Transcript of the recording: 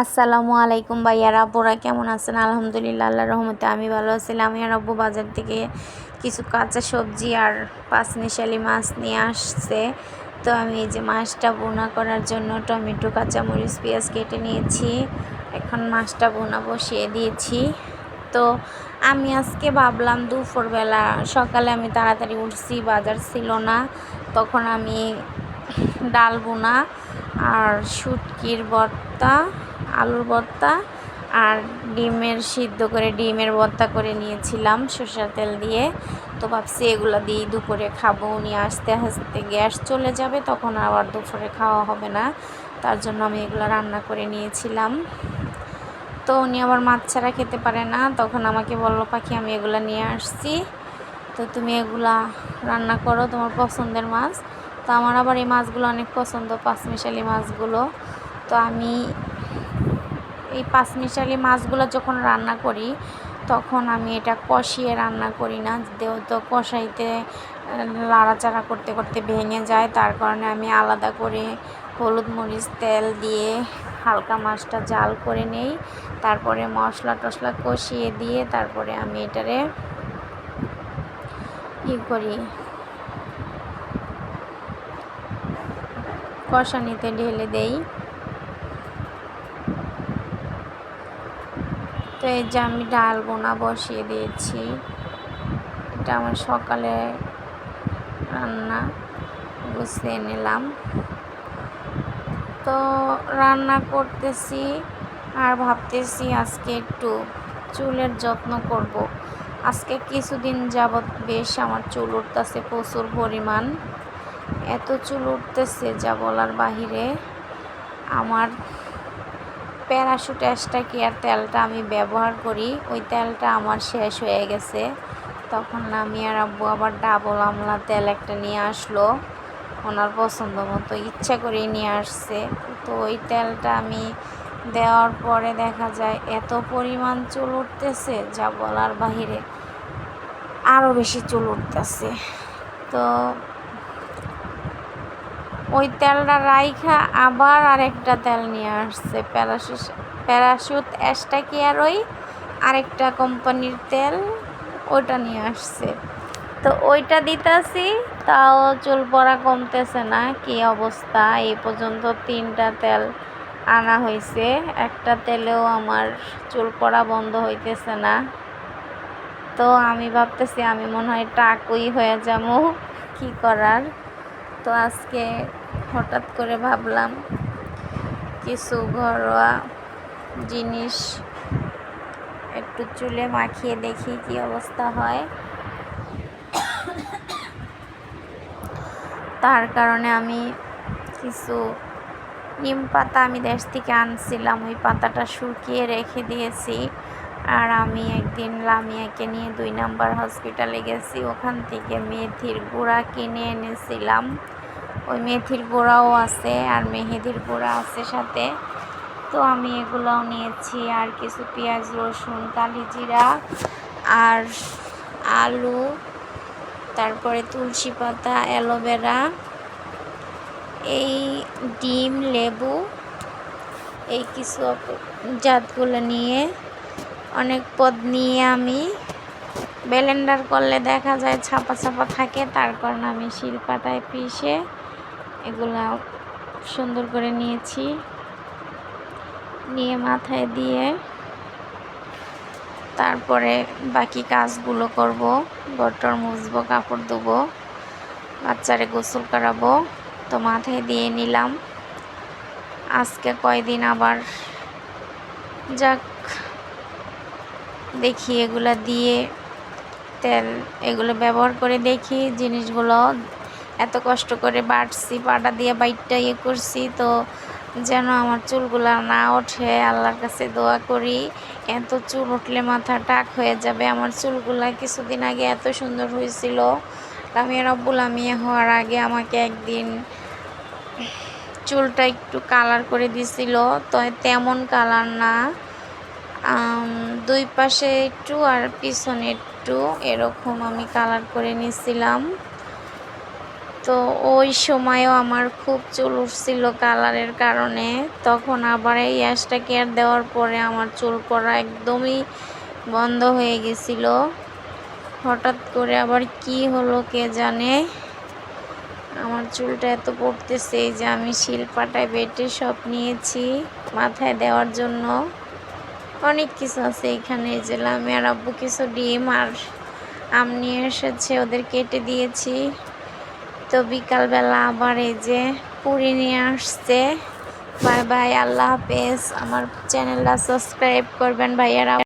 আসসালামু আলাইকুম ভাইয়ারা আপুরা কেমন আছেন? আলহামদুলিল্লাহ আল্লাহ রহমতে আমি ভালো আছিলাম আমি আর আব্বু বাজার থেকে কিছু কাঁচা সবজি আর পাঁচমিশালি মাছ নিয়ে আসছে। তো আমি এই যে মাছটা বোনা করার জন্য টমেটো, কাঁচামরিচ, পেঁয়াজ কেটে নিয়েছি। এখন মাছটা বোনা বসিয়ে দিয়েছি। তো আমি আজকে ভাবলাম দুপুরবেলা, সকালে আমি তাড়াতাড়ি উঠছি, বাজার ছিল না। তখন আমি ডাল বোনা আর শুটকির ভর্তা আলুর ভর্তা আর ডিমের সিদ্ধ করে, ডিমের ভর্তা করে নিয়েছিলাম সরষের তেল দিয়ে। তো ভাবছি এগুলো দিয়েই দুপুরে খাব। উনি আসতে আসতে গ্যাস চলে যাবে, তখন আবার দুপুরে খাওয়া হবে না। তার জন্য আমি এগুলো রান্না করে নিয়েছিলাম। তো উনি আবার মাছ ছাড়া খেতে পারে না, তখন আমাকে বলল, পাখি, আমি এগুলো নিয়ে আসছি। তো তুমি এগুলা রান্না করো, তোমার পছন্দের মাছ। তো আমার আবার এই মাছগুলো অনেক পছন্দ পাঁচমিশালি মাছগুলো। তো আমি এই পাঁচমিশালি মাছগুলো যখন রান্না করি, তখন আমি এটা কষিয়ে রান্না করি না। যেহেতু কষাইতে লাড়াচাড়া করতে করতে ভেঙে যায়, তার কারণে আমি আলাদা করে হলুদ মরিচ তেল দিয়ে হালকা মাছটা জাল করে নেই। তারপরে মশলা টশলা কষিয়ে দিয়ে তারপরে আমি এটারে ই করি। কষানিতে ঢেলে দেই। তো এই যে আমি ডাল বোনা বসিয়ে দিয়েছি। এটা আমার সকালে রান্না, গুছিয়ে নিলাম। তো রান্না করতেছি আর ভাবতেছি আজকে একটু চুলের যত্ন করব। আজকে কিছুদিন যাবৎ বেশ আমার চুল উঠতেছে প্রচুর পরিমাণ। এত চুল উঠতেছে যা বলার বাহিরে। আমার প্যারাশুট অ্যাশটা কেয়ার তেলটা আমি ব্যবহার করি? ওই তেলটা আমার শেষ হয়ে গেছে। তখন আমি আর আব্বু আবার ডাবল আমলা তেল একটা নিয়ে আসলো। ওনার পছন্দ মতো ইচ্ছা করেই নিয়ে আসছে। তো ওই তেলটা আমি দেওয়ার পরে দেখা যায় এত পরিমাণ চুল উঠতেছে, যা বলার বাহিরে আরও বেশি চুল উঠতেছে। তো ওই তেলটা রাইখা আবার আরেকটা তেল নিয়ে আসছে প্যারাশুট প্যারাশুট অ্যাশটা কি আর ওই? আরেকটা কোম্পানির তেল, ওইটা নিয়ে আসছে। তো ওইটা দিতেছি, তাও চুল পড়া কমতেছে না, কি অবস্থা? এই পর্যন্ত তিনটা তেল আনা হয়েছে, একটা তেলেও আমার চুল পড়া বন্ধ হইতেছে না। তো আমি ভাবতেছি, আমি মনে হয় টাকুই হয়ে যাব, কি করার? তো আজকে হঠাৎ করে ভাবলাম, কিছু ঘরোয়া জিনিস একটু চুলে মাখিয়ে দেখি কি অবস্থা হয়। তার কারণে আমি কিছু নিম পাতা আমি দেশ থেকে আনছিলাম, ওই পাতাটা শুকিয়ে রেখে দিয়েছি। আর আমি একদিন লামিয়াকে নিয়ে দুই নাম্বার হসপিটালে গেছি, ওখান থেকে মেথির গুঁড়া কিনে এনেছিলাম। ওই মেথির গুঁড়াও আছে আর মেহেদির গুঁড়া আছে সাথে। তো আমি এগুলোও নিয়েছি আর কিছু পেঁয়াজ, রসুন কালি জিরা আর আলু, তারপরে তুলসী পাতা, অ্যালোভেরা, এই ডিম, লেবু, এই কিছু জাতগুলো নিয়ে অনেক পদ নিয়ে আমি ব্লেন্ডার করলে দেখা যায় ছাপা ছাপা থাকে, তার কারণে আমি শিলপাটায় পিষে এগুলা সুন্দর করে নিয়েছি। নিয়ে মাথায় দিয়ে তারপরে বাকি কাজগুলো করব। বটর মুছবো, কাপড় দেবো বাচ্চারে গোসল করাবো। তো মাথায় দিয়ে নিলাম। আজকে কয়দিন আবার যাক, দেখি এগুলা দিয়ে তেল এগুলো ব্যবহার করে দেখি জিনিসগুলো এত কষ্ট করে বাটছি পাটা দিয়ে বাইটটা ইয়ে করছি, তো যেন আমার চুলগুলা না ওঠে। আল্লাহর কাছে দোয়া করি, এত চুল উঠলে মাথা টাক হয়ে যাবে। আমার চুলগুলা কিছুদিন আগে এত সুন্দর হয়েছিল। আমি রব্বুল আমি হওয়ার আগে আমাকে একদিন চুলটা একটু কালার করে দিছিল, তো তেমন কালার না। দুই পাশে একটু আর পিছনে একটু এরকম আমি কালার করে নিছিলাম। তো ওই সময়ও আমার খুব চুল উঠছিল কালারের কারণে। তখন আবার এই অ্যাশটা কেয়ার দেওয়ার পরে আমার চুল পড়া একদমই বন্ধ হয়ে গেছিল। হঠাৎ করে আবার কি হলো কে জানে? আমার চুলটা এত পড়তেছে যে আমি শিলপাটায় বেটে সব নিয়েছি মাথায় দেওয়ার জন্য। অনেক কিছু আছে এখানে যে লামি আর আব্বু কিছু ডিম আর আম নিয়ে এসেছে, ওদের কেটে দিয়েছি। তো বিকালবেলা আবার এই যে পুরি নিয়ে আসছে। বাই বাই, আল্লাহ হাফেজ। আমার চ্যানেলটা সাবস্ক্রাইব করবেন ভাইয়ারা।